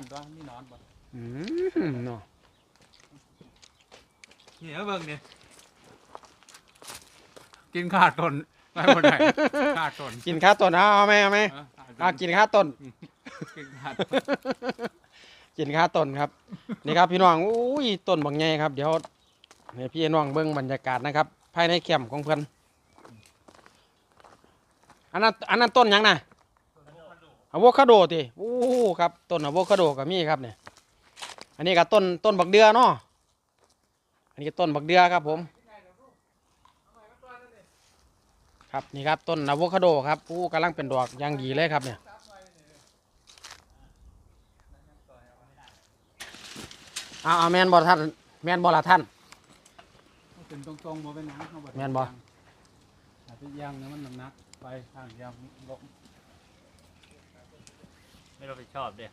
นตัวนี่นอนบ่อืมเนาะนี่เอาเบิ่งนี่กินขาดตนไม่คนไหนขาดตนกินข้าวต้นเอาเอาไหมเอาไหมเออขาดตเอากินข้าวต้น กินขาดกินข้าวต้นครับ นี่ครับพี่น้องอุ้ยต้นบางใหญ่ครับ เดี๋ยวให้พี่น้องเบิ้งบรรยากาศนะครับ ภายในแคมป์ของเพื่อนอันนั้นอันนั้นต้นหยังนะ อะโวคาโดติโอ้ครับต้นอะโวคาโดก็มีครับเนี่ยอันนี้ก็ต้นต้นบักเดือเนาะอันนี้ก็ต้นบักเดือครับผมครับนี่ครับต้นอะโวคาโดครับอู้กำลังเป็นดอกอย่างดีเลยครับเนี่ยเอาเอาแมนบอท่านแมนบอละท่านเป็นตรงๆบ่เป็นหนังเขาแม่นบ่ถ้าไปย่างเนี่ยมันน้ำหนักไปทางย่างลง ไม่รับผิดชอบเด้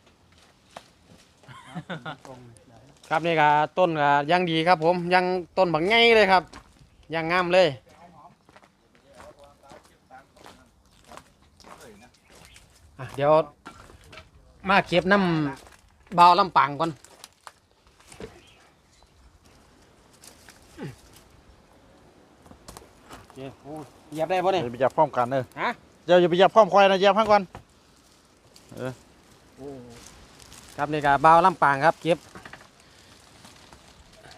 ตรงๆใหญ่ครับนี่ก็ต้นก็ยังดีครับ ผมยังต้นบักไงเลยครับ ยังงามเลยอะเดี๋ยวมาเก็บน้ำเบาวลำปางก่อนโอเคโอ้เหยียบได้ปะเนี่ย อย่าไปจับพร้อมกันเออฮะเดี๋ยวอย่าไปจับพร้อมควายนะเหยับพังก่อน ครับนี่ก็เบาวลำปางครับเก็บ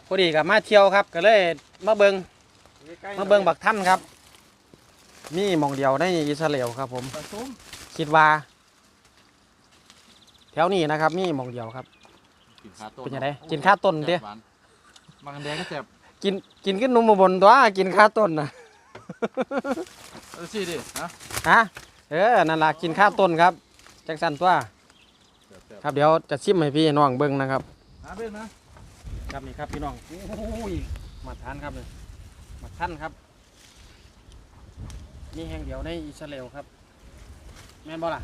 พอดีกับมาเที่ยวครับ ก็เลยมาเบิงมาเบิ่งบักท่านครับ มีหมองเดียวในอิสราเอลครับ ผมผสมคิดว่า แถวนี้นะครับ มีหมองเดียวครับกินขาต้นเป็นยังไงกินข้าวต้นเด้หวานมันแดงก็เจ็บกินกินขึ้นนุ่มมาบนตัวกินข้าวต้นนะเออสิดินะฮะเออนั่นล่ะกินข้าวต้นครับจังสันตัวเจ็บ ครับเดี๋ยวจะชิมให้พี่น้องเบิ่งนะครับๆนะเบ้นนะครับนี่ครับพี่น้องโอ้ยมาทานครับเลยมาท่านครับมีแห่งเดียวในอิสราเอลครับ แม่นบ่ล่ะ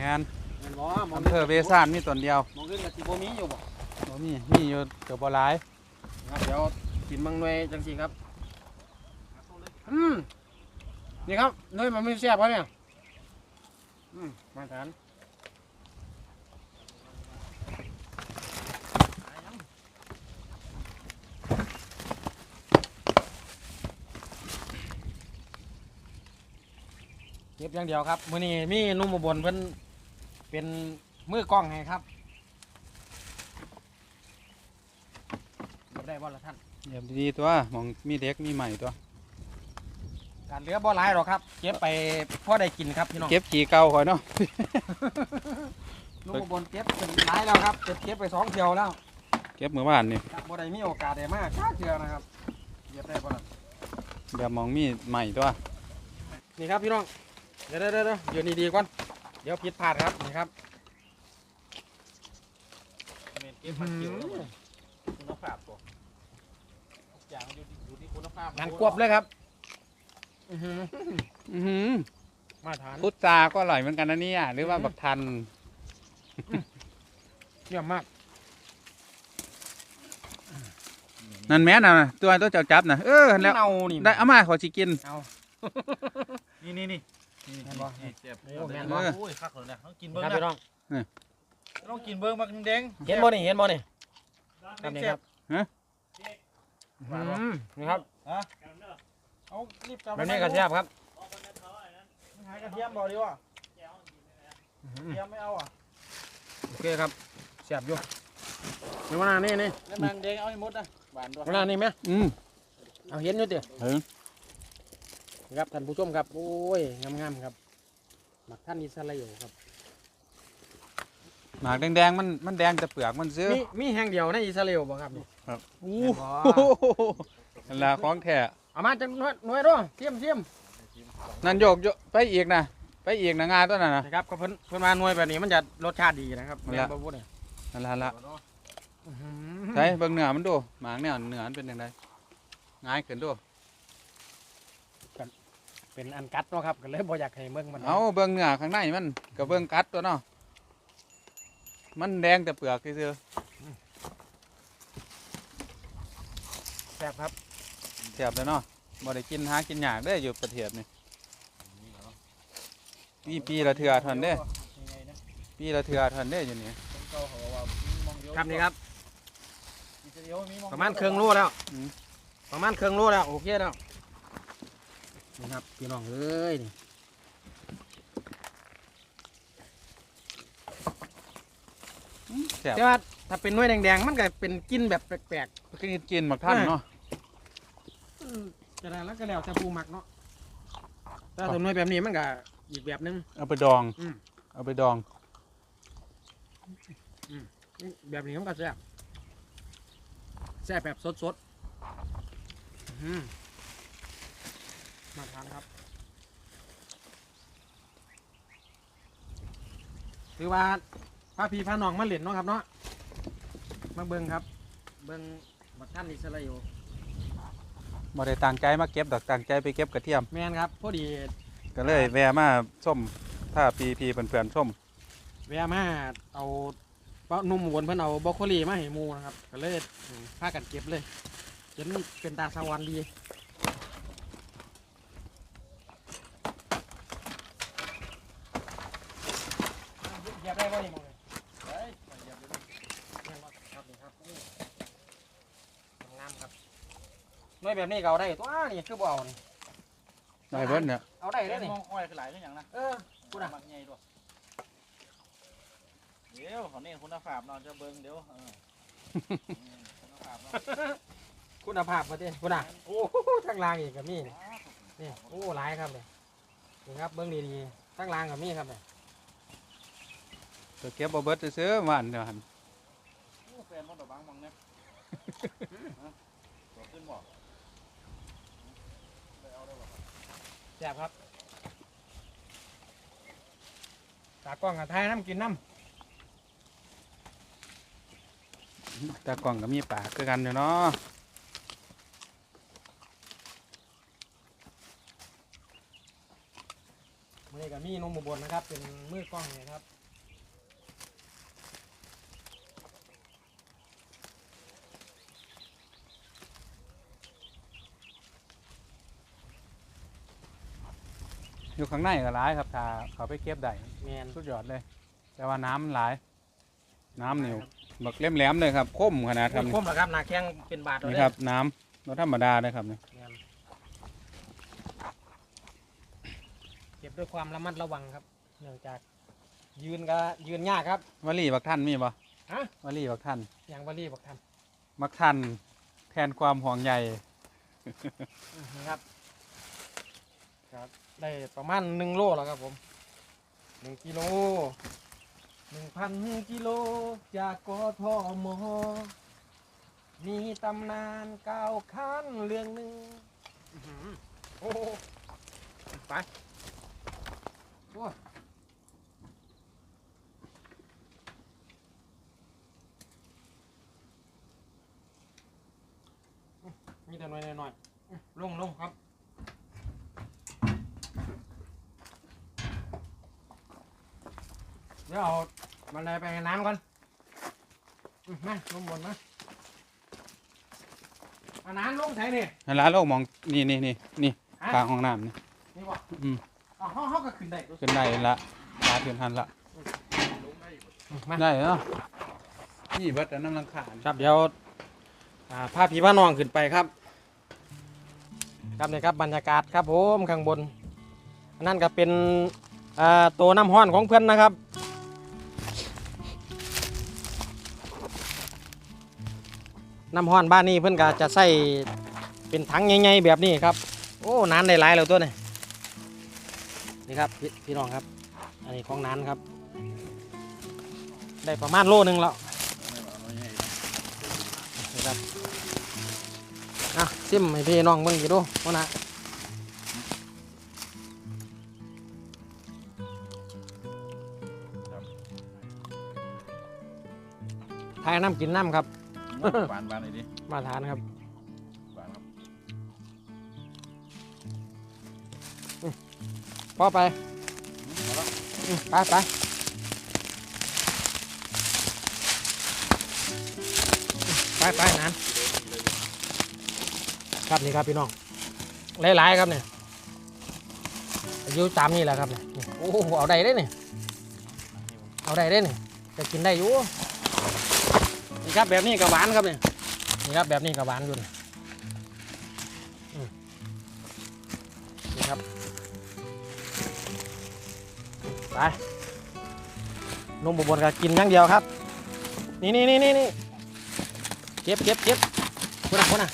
งานแม่นบ่หมองอำเภอเวสานมีต้นเดียวหมองอื่นกับสิบ่มีอยู่บ่บ่มีมีอยู่เกือบบ่หลายครับเดี๋ยวกินบางหน่วยจังสิครับอืมนี่ครับหน่วยมันไม่แซ่บวะเนี่ยอืมมาทาน เก็บอย่างเดียวครับมื้อนี้มีหนุ่มอุบลเพิ่นเป็นมือกล้องให้ครับเก็บได้บ่ละท่าน เยี่ยมดีตัวหมองมีเด็กมีใหม่ตัว การเหลือบ่หลายหรอกครับ เก็บไปพอได้กินครับพี่น้องเก็บขี่เก่าข่อยเนาะลูกบนเก็บเป็นหลายแล้วครับเก็บเก็บไปสองเที่ยวแล้วเก็บมื้อวานนี่ครับบ่ได้มีโอกาสได้มากค่าเที่ยวนะครับเก็บได้บ่ล่ะเดี๋ยวมองมีใหม่ตัว นี่ครับพี่น้อง เดี๋ยวเดี๋ยวเดี๋ยวเดี๋ยวนี้ดีก่อน เดี๋ยวผิดพลาดครับนี่ครับเก็บมันเกี่ยวแล้วมันคุณภาพตัวทุกอย่างอยู่ที่อยู่ที่คุณภาพงานกวบเลยครับอื้อหืออือหือมาทานพุทราก็อร่อยเหมือนกันนะเนี่ยหรือว่าบักทันเยี่ยมมากนั่นแม่นน่ะตัวตัวเจ้าจับน่ะเออแล้วเน่านี่ได้เอามาขอสิกินเอานี่นี่นี่ แม่นบ่นี่เจ็บโอ้แม่นบ่ โอ้ยคักเลยนะต้องกินเบิ้งครับนะพี่น้องต้องกินเบิ้งบักแดงเห็นบ่นี่เห็นบ่นี่ครับนี่เจ็ครับบอื้อหือนี่ครับเอารีบกลับแบบนี้ก็แซ่บครับหายกระเทียมบอกดีว่าอื้อเทีหือยมไม่เอาอะโอเคครับแซ่บอยู่นี่มาหน้านี่นี่แล้วมันแดงเอาให้หมดนะบานด้วยมาหน้านี่ไหมอืมเอาเห็นอยู่ติเห็น ครับท่านผู้ชมครับ โอ้ยงามๆครับหมักท่านอิสราเอลครับหมากแดงๆมันมันแดงแต่เปลือกมันซื้อมีมีแห่งเดียวในอิสราเอลบ่ครับนี่อู้แม่นบ่นั่นละของแท้เอามาจังหน่วยหน่วยด้วยเทียมเทียมนั่นโยกโยกไปอีกนะไปอีกนะงานตัวนั้นนะนะครับก็เพิ่นเพิ่นมาหน่วยแบบนี้มันจะรสชาติดีนะครับนั่นแม่ล่ะนบ่พูดเนี่ยนั่นละละอื้อหือใช่เบิ่งเนื้อมันดูหมากเนี่ยเนื้อมันเป็นยังไงง่ายขึ้นดู เป็นอันกัดเนาะครับก็เลยบ่อยากให้เบิ่งมันเอาเบิ่งเนื้อข้างในมันกับเบิ่งกัดตัวเนาะมันแดงแต่เปลือกซื่อแซ่บครับๆแซ่บเลยเนาะบ่ได้กินหากินยากเด้ออยู่ประเทศนี่นี่ปีละเทื่อเท่านั้นเด้อยังไงนะปีละเทือเทันได้อยู่นี่คนเก่าเขาว่ามีมองเดียวครับนี่ครับมีเดียวมีมองประมาณเครื่องโลแล้ว อืมประมาณเครื่องโลแล้ว โอเคแล้ว นี่ครับพี่น้องเอ้ยนี่แซ่บแต่ว่าถ้าเป็นหน้วยแดงๆ มันก็เป็นกลินแบบแปลกกินกินหมักท่านเนาะๆอืมจะได้แล้วก็แล้วแต่ผู้มักเนาะถ้าทำหน้วยแบบนี้มันก็อีกแบบนึง เอาไปดอง อืม เอาไปดองแบบนี้มันก็แซ่บแซ่บแบบสดๆอื้อหือ มาทานครับ ถือว่าพระพี่พระน้องมาเล่นเนาะครับเนาะ มาเบิ่งครับ เบิ่งบักท่านอิสราเอลบ่ได้ตั้งใจมาเก็บดอกตั้งใจไปเก็บกระเทียม แมนครับ พอดีก็เลยแวะมาส้มถ้าปีพีเพื่อนๆส้มแวะมาเอาเป้าหนุ่มอุบวนเพิ่นเอาบรอกโคลีมาให้หมูนะครับ ก็เลยอืมพากันเก็บเลยจนเป็นตาสวรรค์ดีเหยียบได้บ่นี่หมองเลย เฮ้ยเหยียบเลย แม่นบ่ครับนี่ครับนี่งามครับหน่ วยแบบนี้ก็เอาได้ตัวนี่คือบ่เอานี่ได้เบิดเนี่ยเอาได้ได้เลยมนี่องอ้อยคือหลายคืออย่างนะเออพูดอะมันใหญ่ด้วยเดี๋ยวเขาเน้นคุณภาพนอนจะเบิ่งเดี๋ยวเอออืมคุณภาพเนาะคุณภาพประเทศคุณอะโอ้โหทั้งล่างอีกกับมีนี่นี่โอ้หลายครับเลยนี่ครับเบิ้งดีๆทั้งล่างกับมีครับเนี่ยก็เก็บบ่เบิดซื้อๆหวานเดี๋ยวหันโอ้แฟนมันดอกบางมองเนี่ยฮะตัวขึ้นบ่ได้เอาได้บ่ แซ่บครับตากล้องกับไทยน้ำกินน้ตากล่องก็มีปากคือกันอยู่เนาะำมือกับมีนมอุบลนะครับ เป็นมือกล้องเนี่ยครับ อยู่ข้างในก็หลายครับถ้าเขาไปเก็บได้แมนสุดยอดเลย แต่ว่าน้ำมันหลาย น้ำนี่บักแหลมๆเลยครับคมขนาดครับคนี่มเหรอครับหนาแข้งเป็นบาทเลยนี่ครับน้ำรถธรรมดาเลยครับนี่แม่นเก็บด้วยความระมัดระวังครับ เนื่องจากยืนก็ยืนยากครับ วลีบักท่านมีบ่ฮะ วลีบักท่านอย่างวลีบอกท่านมักท่านแทนความห่วงใย นะครับ ครับ ได้ประมาณหนึ่งโลแล้วครับผมหนึ่งกิโลหนึ่งพันกิโลจากกทมมีตำนานเก่าขั้นเรื่องหนึ่งโอ้ไปโอ้มีแต่หน่อยหน่อยๆลงลงครับ เดี๋ยวเอาบันไดไปน้ำก่อนอืมมาลงบนมาเอาน้ำลงไถนี่นั่นละโลกมองนี่นี่นี่นี่ฮะข้างห้องน้ำนี่ นี่บ่อืม เอาห้องห้องก็ขึ้นได้ขึ้นได้ละตาขึ้นทันละอืมมาได้เนาะนี่เบิดแต่น้ำลังขาญครับเดี๋ยวอ่าพาพี่พาน้องขึ้นไปครับ ครับนี่ครับบรรยากาศครับผมข้างบน อันนั่นก็เป็นอ่าตัวน้ำห้อนของเพื่อนนะครับ น้ำห้อนบ้านนี้เพื่อนก็จะใส่เป็นถังใหญ่ๆแบบนี้ครับ โอ้นานได้หลายแล้วตัวนี้นี่ครับพี่พี่น้องครับ อันนี้ของนานครับ ได้ประมาณโลนึงแล้วนี่ครับอะซิมให้พี่น้องเบิ่งอยู่ดูว่านะทายน้ำกินน้ำครับ หวานหวานเลยดิมาทานครับหวานครับพอไปอืมไปไปไปไปนานครับนี่ครับพี่น้องหลายๆครับเนี่ยอายุตามนี่แหละครับเนี่ยโอ้โหเอาได้เลยเนี่ยเอาได้เด้นี่จะกินได้อยู่ นี่ครับแบบนี้ก็หวานครับนี่นี่ครับแบบนี้ก็หวานอยู่นี่นี่ครับไปนมบุบนก็กินอย่างเดียวครับ นี่นี่นี่นี่นี่เก็บเก็บเก็บคนน่ะคนน่ะ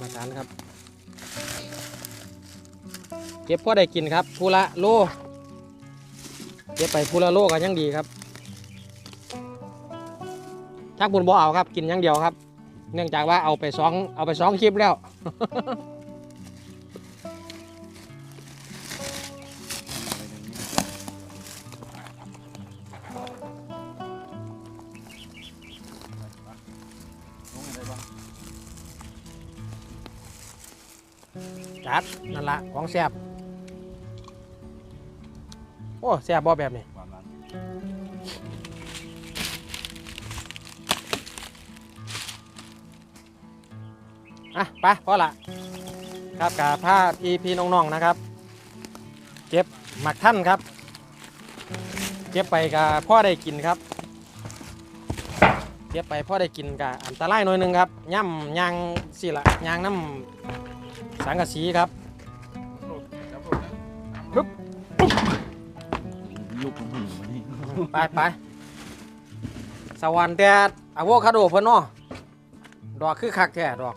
มาทานครับ เก็บพอได้กินครับผู้ละโลเก็บไปผู้ละโลก็ยังดีครับ ถ้าคุณบ่เอาครับกินอย่างเดียวครับ เนื่องจากว่าเอาไปสองเอาไปสองคลิปแล้ว จัดนั่นละของแซบโอ้แซบบ่แบบนี้ อะไปพอละครับกับผ้าพี่พี่น้องๆนะครับ เก็บหมักท่านครับ เก็บไปกับพ่อได้กินครับ เก็บไปพ่อได้กินกับอันตรายหน่อยหนึงครับย่ำยางสิละยางน้ำสังกะสีครับลูกของผู้หญิงมานี่ไปไปสวรรค์แต่อะโวคาโดเพิ่นเนาะดอกคือคักแท้ดอก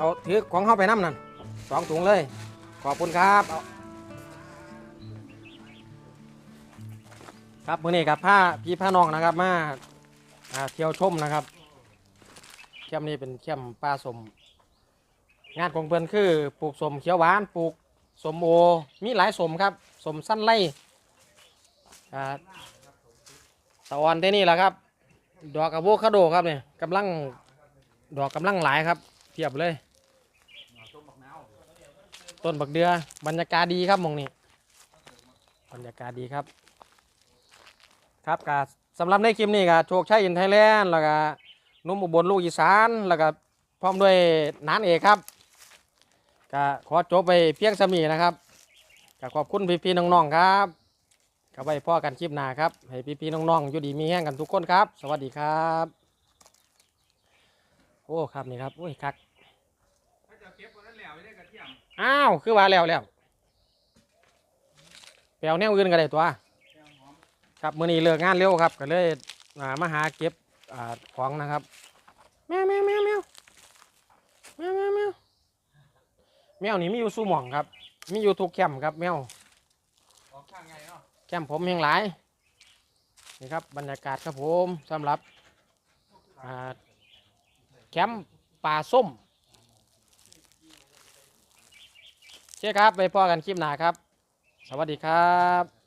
เอาถือของเข้าไปน้ำนั่นสองถุงเลย ขอบคุณครับเอาครับมื้อนี้กับผ้าพี่ผ้าน้องนะครับมาอ่าเที่ยวชมนะครับเข้มนี้เป็นเข้มปลาสม งานของเพื่อนคือปลูกสมเขียวหวานปลูกสมโอมีหลายสมครับสมสั้นไล่อ่าตะวันเท่นี่แหละครับ ดอกอะโวคาโดครับเนี่ยกำลังดอกกำลังหลายครับเทียบเลย ต้นบักเดือบรรยากาศดีครับมองนี้บรรยากาศดีครับ ครับกาสำหรับในคลิปนี้ก็โชคชัยอินไทยแลนด์แล้วก็นุ่มอุบลลูกอีสานแล้วก็พร้อมด้วยนานเอกครับก็ขอจบไปเพียงสมีนะครับก็ขอบคุณพี่ๆน้องๆครับก็ไว้พ่อกันคลิปหน้าครับให้พี่ๆน้องๆอยู่ดีมีแห้งกันทุกคนครับ สวัสดีครับ โอ้ครับนี่ครับโอ้ยคัก อ้าว คือว่าแล้วแล้วไปเอาแนวอื่นก็ได้ตัว ครับมื้อนี้เลิกงานเร็วครับ ก็เลยอ่ามาหาเก็บอ่าของนะครับแมวแมวแมวแมวแมวแมวแมวแมวนี่มีอยู่สู้หม่องครับ มีอยู่ทุกแคมป์ครับแมวออกข้างไงเนาะแคมป์ผมแห่งหลายนี่ครับบรรยากาศครับผมสำหรับอ่าแคมป์ป่าส้มโอ เคครับ ไปพอกันคลิปหน้าครับ สวัสดีครับ